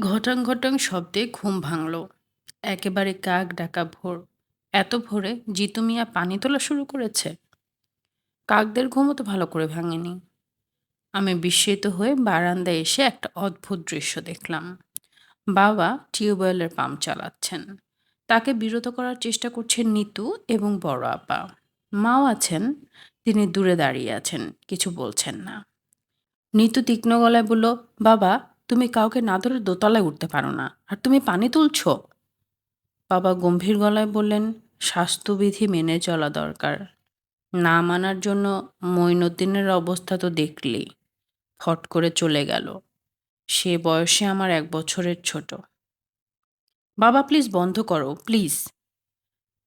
ঘটাং ঘটাং শব্দে ঘুম ভাঙল। একেবারে কাক ডাকা ভোর। এত ভোরে জিতু মিয়া পানি তোলা শুরু করেছে। কাকদের ঘুমও তো ভালো করে ভাঙেনি। আমি বিস্মিত হয়ে বারান্দায় এসে একটা অদ্ভুত দৃশ্য দেখলাম। বাবা টিউবওয়েলের পাম্প চালাচ্ছেন। তাকে বিরত করার চেষ্টা করছেন নিতু এবং বড় আপা। মাও আছেন, তিনি দূরে দাঁড়িয়ে আছেন, কিছু বলছেন না। নিতু তীক্ষ্ণ গলায় বলল, বাবা তুমি কাউকে না ধরে দোতলায় উঠতে পারো না। আর তুমি পানি তুলছো? বাবা গম্ভীর গলায় বললেন, স্বাস্থ্যবিধি মেনে চলা দরকার। না মানার জন্য মঈনুদ্দিনের অবস্থা তো দেখলি। ফট করে চলে গেল। সে বয়সে আমার এক বছরের ছোট। বাবা, প্লিজ বন্ধ করো, প্লিজ।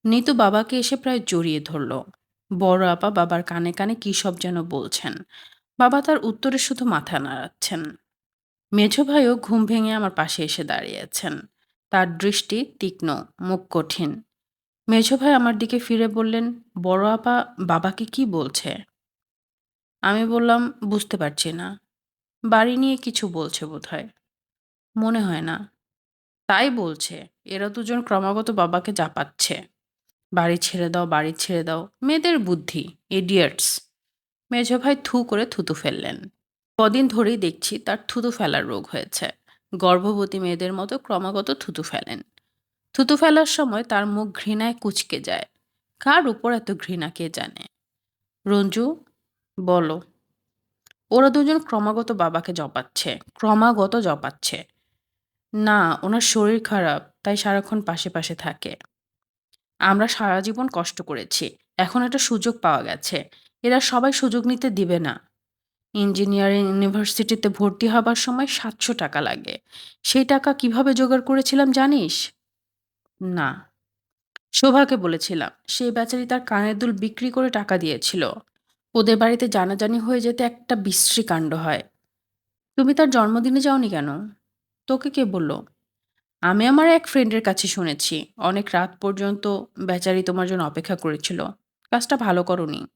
নিতু বাবাকে এসে প্রায় জড়িয়ে ধরল। বড় আপা, বাবার কানে কানে কী সব যেন বলছেন। বাবা তার উত্তরে শুধু মাথা নাড়াচ্ছেন। মেঝো ভাইও ঘুম ভেঙে আমার পাশে এসে দাঁড়িয়েছেন। তার দৃষ্টি তীক্ষ্ণ, মুখ কঠিন। মেঝো ভাই আমার দিকে ফিরে বললেন, বড় আপা, বাবাকে কি বলছে? আমি বললাম, বুঝতে পারছি না। বাড়ি নিয়ে কিছু বলছে বোধহয়। মনে হয় না। তাই বলছে, এরা দুজন ক্রমাগত বাবাকে জাপাচ্ছে বাড়ি ছেড়ে দাও, বাড়ি ছেড়ে দাও। মেয়েদের বুদ্ধি, ইডিয়টস। মেঝো ভাই থু করে থুতু ফেললেন। কদিন ধরেই দেখছি তার থুতু ফেলার রোগ হয়েছে। গর্ভবতী মেয়েদের মতো ক্রমাগত থুতু ফেলেন। থুতু ফেলার সময় তার মুখ ঘৃণায় কুচকে যায়। কার উপর এত ঘৃণা কে জানে? রঞ্জু, বলো। ওরা দুজন ক্রমাগত বাবাকে জপাচ্ছে, ক্রমাগত জপাচ্ছে। না, ওনার শরীর খারাপ, তাই সারাক্ষণ পাশে পাশে থাকে। আমরা সারা জীবন কষ্ট করেছি, এখন একটা সুযোগ পাওয়া গেছে। এরা সবাই সুযোগ নিতে দিবে না। ইঞ্জিনিয়ারিং ইউনিভার্সিটিতে ভর্তি হবার সময় সাতশো টাকা লাগে। সেই টাকা কীভাবে জোগাড় করেছিলাম জানিস? না। শোভাকে বলেছিলাম। সেই বেচারি তার কানের দুল বিক্রি করে টাকা দিয়েছিল। ওদের বাড়িতে জানাজানি হয়ে যেতে একটা বিশ্রী কাণ্ড হয়। তুমি তার জন্মদিনে যাওনি কেন? তোকে কে বলল? আমি আমার এক ফ্রেন্ডের কাছে শুনেছি। অনেক রাত পর্যন্ত বেচারি তোমার জন্য অপেক্ষা করেছিল। কাজটা ভালো করনি।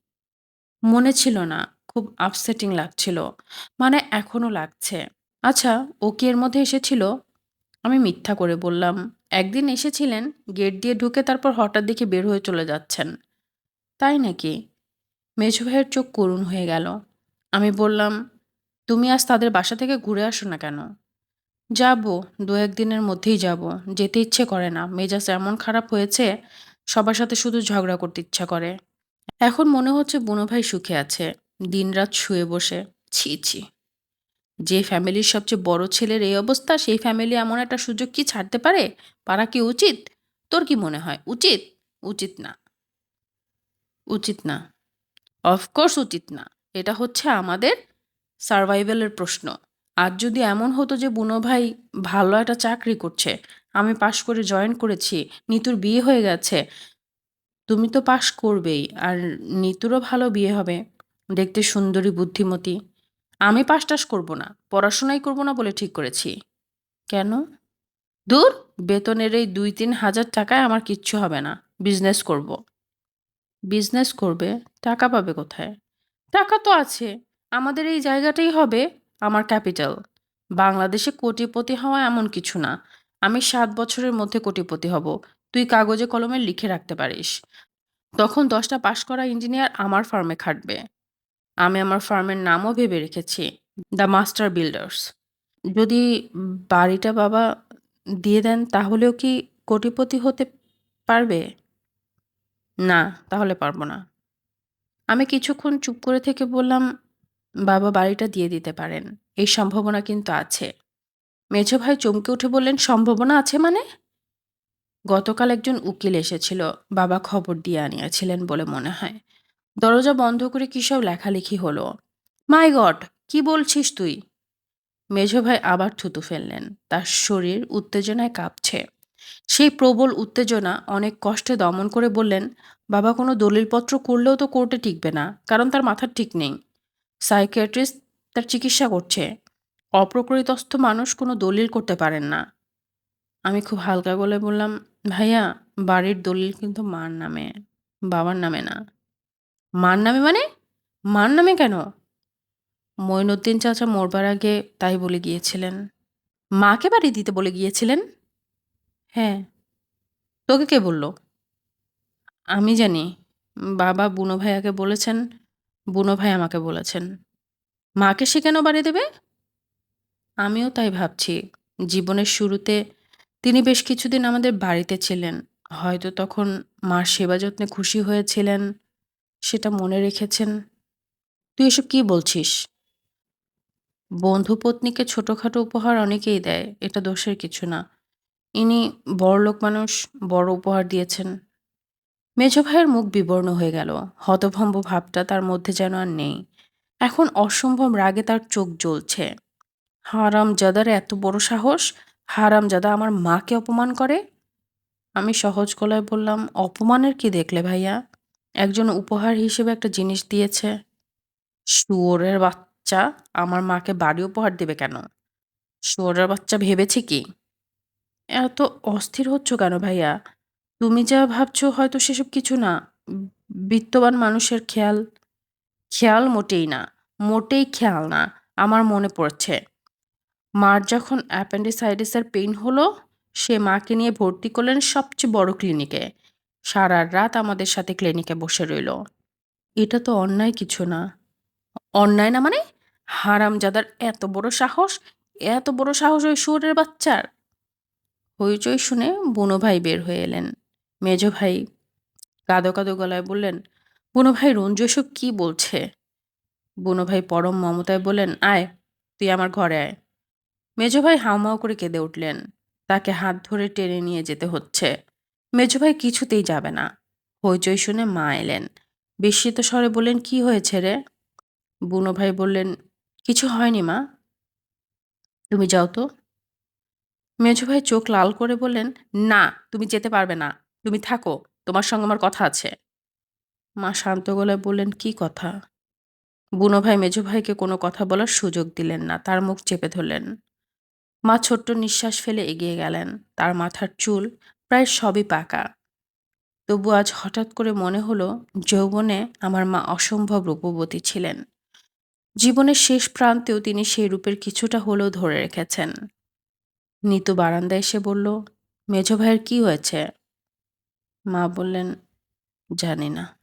মনে ছিল না। খুব আপসেটিং লাগছিল। মানে এখনও লাগছে। আচ্ছা ও কি এর মধ্যে এসেছিল? আমি মিথ্যা করে বললাম। একদিন এসেছিলেন, গেট দিয়ে ঢুকে তারপর হঠাৎ দেখে বের হয়ে চলে যাচ্ছেন। তাই নাকি? মেঝো ভাইয়ের চোখ করুণ হয়ে গেল। আমি বললাম, তুমি আজ তাদের বাসা থেকে ঘুরে আসো না কেন? যাব, দু একদিনের মধ্যেই যাব। যেতে ইচ্ছে করে না। মেজাজ এমন খারাপ হয়েছে, সবার সাথে শুধু ঝগড়া করতে ইচ্ছা করে। এখন মনে হচ্ছে বুনো ভাই সুখে আছে। দিনরাত শুয়ে বসে। ছি ছি। যে ফ্যামিলির সবচেয়ে বড় ছেলের এই অবস্থা, সেই ফ্যামিলি এমন একটা সুযোগ কি ছাড়তে পারে? পারা কি উচিত? তোর কি মনে হয়? উচিত? উচিত না। উচিত না। অফকোর্স উচিত না। এটা হচ্ছে আমাদের সার্ভাইভালের প্রশ্ন। আর যদি এমন হতো যে বুনো ভাই ভালো একটা চাকরি করছে, আমি পাশ করে জয়েন করেছি, নিতুর বিয়ে হয়ে গেছে, তুমি তো পাশ করবেই, আর নিতুরও ভালো বিয়ে হবে। দেখতে সুন্দরী, বুদ্ধিমতী। আমি পাশ টাস করব না, পড়াশোনাই করব না বলে ঠিক করেছি। কেন? দূর বেতনের এই দুই তিন হাজার টাকায় আমার কিচ্ছু হবে না বিজনেস করব। বিজনেস করবে, টাকা পাবে কোথায়? টাকা তো আছে, আমাদের এই জায়গাটাই হবে আমার ক্যাপিটাল বাংলাদেশে কোটিপতি হওয়া এমন কিছু না, আমি সাত বছরের মধ্যে কোটিপতি হব, তুই কাগজে কলমে লিখে রাখতে পারিস। তখন দশটা পাশ করা ইঞ্জিনিয়ার আমার ফার্মে খাটবে। আমি আমার ফার্মের নামও ভেবে রেখেছি, দ্য মাস্টার বিল্ডার্স। যদি বাড়িটা বাবা দিয়ে দেন, তাহলেও কি কোটিপতি হতে পারবে? না, তাহলে পারব না। আমি কিছুক্ষণ চুপ করে থেকে বললাম, বাবা, বাড়িটা দিয়ে দিতে পারেন। এই সম্ভাবনা কিন্তু আছে। মেঝো ভাই চমকে উঠে বললেন, সম্ভাবনা আছে মানে? গতকাল একজন উকিল এসেছিল, বাবা খবর দিয়ে আনিয়েছিলেন বলে মনে হয়। দরজা বন্ধ করে কী সব লেখালেখি হলো? মাই গড, কি বলছিস তুই? মেঝো ভাই আবার থুতু ফেললেন। তার শরীর উত্তেজনায় কাঁপছে। সেই প্রবল উত্তেজনা অনেক কষ্টে দমন করে বললেন, বাবা, কোনো দলিলপত্র করলেও তো কোর্টে টিকবে না, কারণ তার মাথার ঠিক নেই। সাইকিয়াট্রিস্ট তার চিকিৎসা করছে। অপ্রকৃতস্থ মানুষ কোনো দলিল করতে পারেন না। আমি খুব হালকা গলায় বললাম, ভাইয়া, বাড়ির দলিল কিন্তু মার নামে, বাবার নামে না। মার নামে মানে? মার নামে কেন? মইনুদ্দিন চাচা মরবার আগে তাই বলে গিয়েছিলেন। মাকে বাড়ি দিতে বলে গিয়েছিলেন? হ্যাঁ। তোকে কে বলল? আমি জানি। বাবা বুনো ভাইয়াকে বলেছেন, বুনো ভাই আমাকে বলেছেন। মাকে সে কেন বাড়ি দেবে? আমিও তাই ভাবছি। জীবনের শুরুতে তিনি বেশ কিছুদিন আমাদের বাড়িতে ছিলেন। হয়তো তখন মার সেবা যত্নে খুশি হয়েছিলেন। সেটা মনে রেখেছেন? তুই এসব কি বলছিস? বন্ধু পত্নীকে ছোটখাটো উপহার অনেকেই দেয়, এটা দোষের কিছু না। ইনি বড়লোক মানুষ, বড় উপহার দিয়েছেন। মেজ ভাইয়ের মুখ বিবর্ণ হয়ে গেল। হতভম্ব ভাবটা তার মধ্যে যেন আর নেই। এখন অসম্ভব রাগে তার চোখ জ্বলছে। হারাম জাদার এত বড় সাহস? হারাম জাদা আমার মাকে অপমান করে? আমি সহজ গলায় বললাম, অপমানের কি দেখলে ভাইয়া? একজন উপহার হিসেবে একটা জিনিস দিয়েছে। শুয়োরের বাচ্চা আমার মাকে বাড়ি উপহার দেবে কেন? শুয়োরের বাচ্চা ভেবেছে কি? এত অস্থির হচ্ছ কেন ভাইয়া? তুমি যা ভাবছ হয়তো সেসব কিছু না। বিত্তবান মানুষের খেয়াল। খেয়াল মোটেই না। মোটেই খেয়াল না, আমার মনে পড়ছে। মার যখন অ্যাপেন্ডিসাইটিসের পেইন হলো, সে মাকে নিয়ে ভর্তি করলেন সবচেয়ে বড় ক্লিনিকে। সারা রাত আমাদের সাথে ক্লিনিকে বসে রইল। এটা তো অন্যায় কিছু না। অন্যায় না মানে হারামজাদার এত বড় সাহস, এত বড় সাহস ওই শুয়োরের বাচ্চার। হইচই শুনে বুনো ভাই বের হয়ে এলেন। মেজ ভাই কাদো কাদো গলায় বললেন, বুনো ভাই, রঞ্জু এসব কি বলছে? বুনো ভাই পরম মমতায় বললেন, আয়, তুই আমার ঘরে আয়। মেজ ভাই হাউমাউ করে কেঁদে উঠলেন। তাকে হাত ধরে টেনে নিয়ে যেতে হচ্ছে। মেজ ভাই কিছুতেই যাবে না। হইচই শুনে মা এলেন। বিস্মিত স্বরে বললেন, কি হয়েছে রে? বুনো ভাই বললেন, কিছু হয়নি মা। তুমি যাও তো। মেজ ভাই চোখ লাল করে বললেন, না, তুমি যেতে পারবে না। তুমি থাকো, তোমার সঙ্গে আমার কথা আছে। মা শান্ত গলায় বললেন, কি কথা? বুনো ভাই মেজো ভাইকে কোনো কথা বলার সুযোগ দিলেন না, তার মুখ চেপে ধরলেন। মা ছোট্ট নিঃশ্বাস ফেলে এগিয়ে গেলেন। তার মাথার চুল প্রায় সবই পাকা। তবু আজ হঠাৎ করে মনে হলো যৌবনে আমার মা অসম্ভব রূপবতী ছিলেন। জীবনের শেষ প্রান্তেও তিনি সেই রূপের কিছুটা হলেও ধরে রেখেছেন। নিতু বারান্দায় এসে বলল মেজ ভাইয়ের কি হয়েছে? মা বললেন, জানি না।